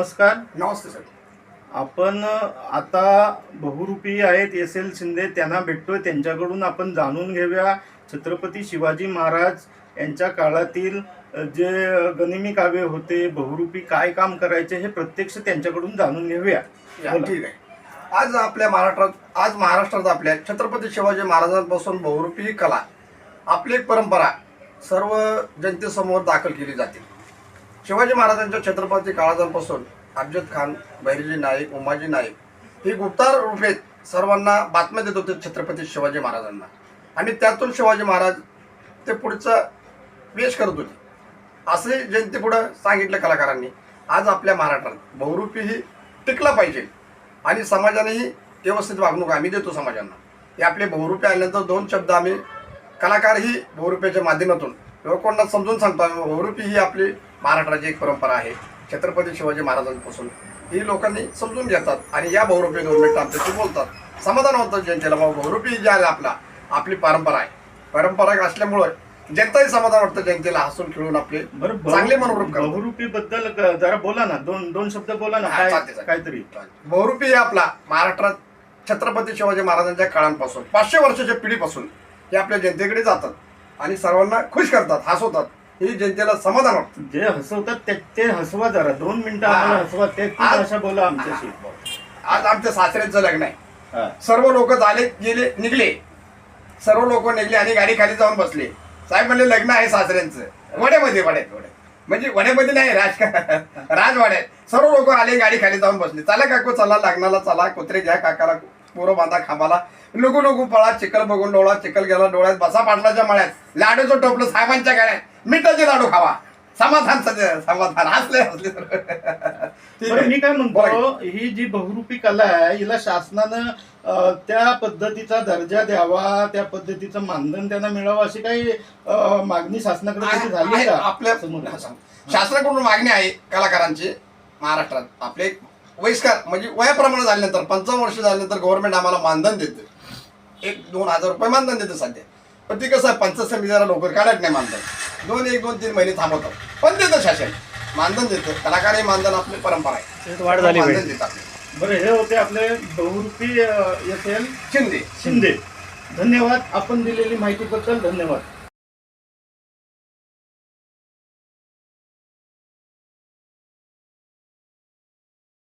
नमस्कार. नमस्ते सर. आपण आता बहुरूपी आहेत एस एल शिंदे त्यांना भेटतोय. त्यांच्याकडून आपण जाणून घेऊया छत्रपती शिवाजी महाराज यांच्या काळातील जे गनिमी काव्य होते बहुरूपी काय काम करायचे हे प्रत्यक्ष त्यांच्याकडून जाणून घेऊया. ठीक आहे. आज आपल्या महाराष्ट्रात आज महाराष्ट्रात आपल्या छत्रपती शिवाजी महाराजांपासून बहुरूपी ही कला आपली परंपरा सर्व जनतेसमोर दाखल केली जाते. शिवाजी महाराजांच्या छत्रपती काळाजांपासून अफजद खान बहिरजी नाईक उमाजी नाईक ही गुप्तार रूपेत सर्वांना बातम्या देत होते छत्रपती शिवाजी महाराजांना. आणि त्यातून शिवाजी महाराज ते पुढचा वेश करत होते. असे जनतेपुढं सांगितलं कलाकारांनी. आज आपल्या महाराष्ट्रात बहुरूपी ही टिकला पाहिजे आणि समाजानेही व्यवस्थित वागणूक आम्ही देतो समाजांना. हे आपले बहुरूपी आल्यानंतर दोन शब्द आम्ही कलाकारही बहुरूप्याच्या माध्यमातून लोकांना समजून सांगतो. आम्ही बहुरूपी ही आपली महाराष्ट्राची एक परंपरा आहे. छत्रपती शिवाजी महाराजांपासून. ही लोकांनी समजून घेतात आणि या बहुरूपी मिनिटं आमच्याशी बोलतात. समाधान होतं जनतेला. बाबा बहुरूपी जी आहे आपला आपली परंपरा आहे. परंपरा असल्यामुळं जनताही समाधान वाटतं. जनतेला हसून खेळून आपले चांगले मनोरूप. बहुरूपी बद्दल जरा बोला ना. दोन दोन शब्द बोला ना. काहीतरी. बहुरूपी हे आपला महाराष्ट्रात छत्रपती शिवाजी महाराजांच्या काळांपासून पाचशे वर्षाच्या पिढीपासून हे आपल्या जनतेकडे जातात आणि सर्वांना खुश करतात हसवतात. ही जनतेला समाधान वाटतं. जे हसवतात ते ते हसवा जरा. दोन मिनिटं हा. आम्हाला हसवा ते ती आज- भाषा बोला आमच्याशी. आज आमच्या सासऱ्यांचं लग्न आहे. हा. सर्व लोक झाले गेले निघले. सर्व लोक निघले आणि गाडी खाली जाऊन बसले. साहेब म्हणले लग्न आहे सासऱ्यांचं. वड्यामध्ये वड्यात वड्यात. म्हणजे वड्यामध्ये नाही राज राजवाड्यात. सर्व लोक आले गाडी खाली जाऊन बसले. चला काकू चला लग्नाला चला. कुत्रे घ्या काकाला पोरं बांधा खांबाला. नुकू नुकू पळा चिकल बघून डोळा चिकल गेला डोळ्यात बसा पाटलाच्या मळ्यात. लाडूचं टोपलं साहेबांच्या गाड्यात मिठाचे लाडू खावा. समाधान समाधान. हसले हसले ठीक बरं आहे. मी काय. म्हणतो ही जी बहुरूपी कला आहे हिला शासनानं त्या पद्धतीचा दर्जा द्यावा त्या पद्धतीचं मानधन त्यांना मिळावं अशी काही मागणी शासनाकडे झाली आहे, का? आपल्यासमोर. शासनाकडून मागणी आहे कलाकारांची महाराष्ट्रात. आपले वयस्कर म्हणजे वयाप्रमाणे झाल्यानंतर पंचावन्न वर्ष झाल्यानंतर गव्हर्नमेंट आम्हाला मानधन देते. एक दोन हजार रुपये मानधन देते सध्या. पण ते कसं पंचायत जरा लवकर काढत नाही मानधन. दोन एक दोन तीन महिने थांबवतात पण देतं शासन. मानधन देतं. कलाकार हे मानधन आपली परंपरा आहे. वाढ झाली मानधन पाहिजे. देतात बरं हे होते आपले बहुरूपी अं, एस एल शिंदे. शिंदे. धन्यवाद. आपण दिलेली माहितीबद्दल धन्यवाद.